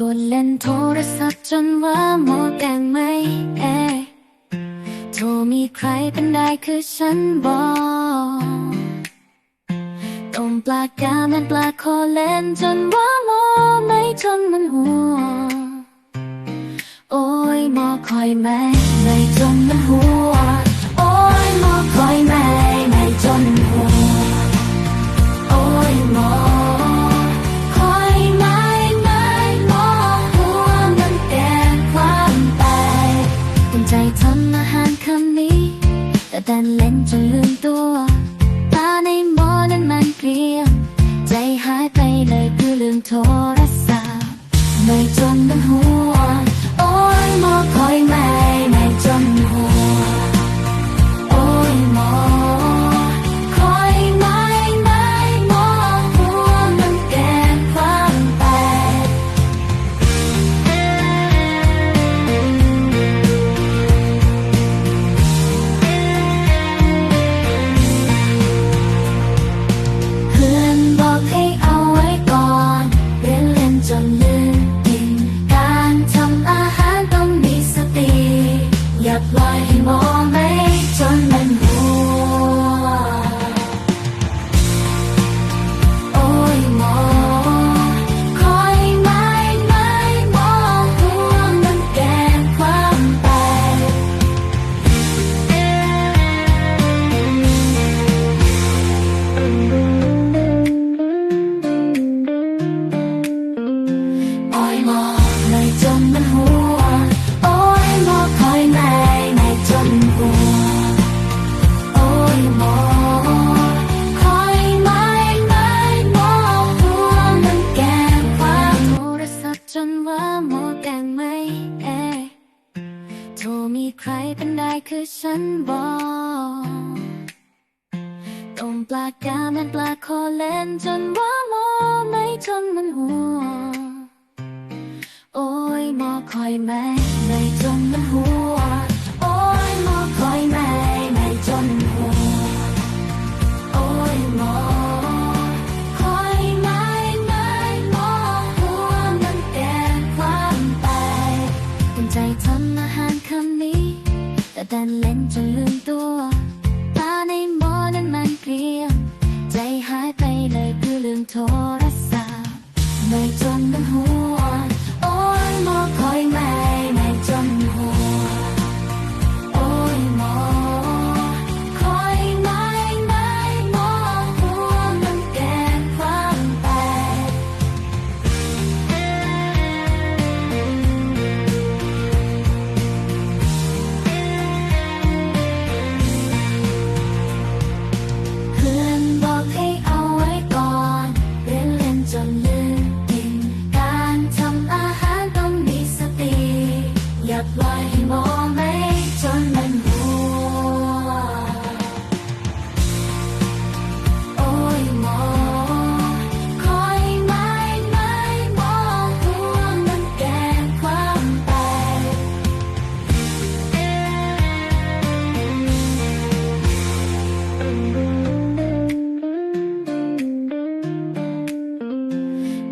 กดเล่นโทรศัพท์จนว่าหมดแดงไม่เอะโทรมีใครเป็นได้คือฉันบอกต้มปลากามันปลาคอเล่นจนว่าหมอไม่จนมันหัว โอ้ยหมอคอยแม่ไม่จนมันหัวำอาหารคำนี้ แต่ดันเล่นจนลืมตัวตาในหมอนั้นมันเกลียมใจหายไปเลยเพื่อลืมโทร โอ้ยหมอไม่จนมันหัว โอ้ยหมอคอยไม่ไม่จนหัว โอ้ยหมอคอยไม่ไม่หมอหัวมันแก่ความโทรศัพท์จนว่าหมอแดงไม่เอโทรมีใครเป็นได้คือฉันบอกต้มปลากามันปลาคอเล่นจนว่าหมอไม่จนมันหัว คอยแม่ไม่จนมันหัว โอ้ยมอคอยแม่ไม่จนหัว โอ้ยมอคอยไม่ไม่มอหัวมันแก่ความไปตั้งใจทำอาหารคำนี้ แต่ดันเล่นจนลืมตัวตาในหมอนั้นมันเกลียมใจหายไปเลยเพื่อลืมโทรศัพท์ไม่จนมันหัว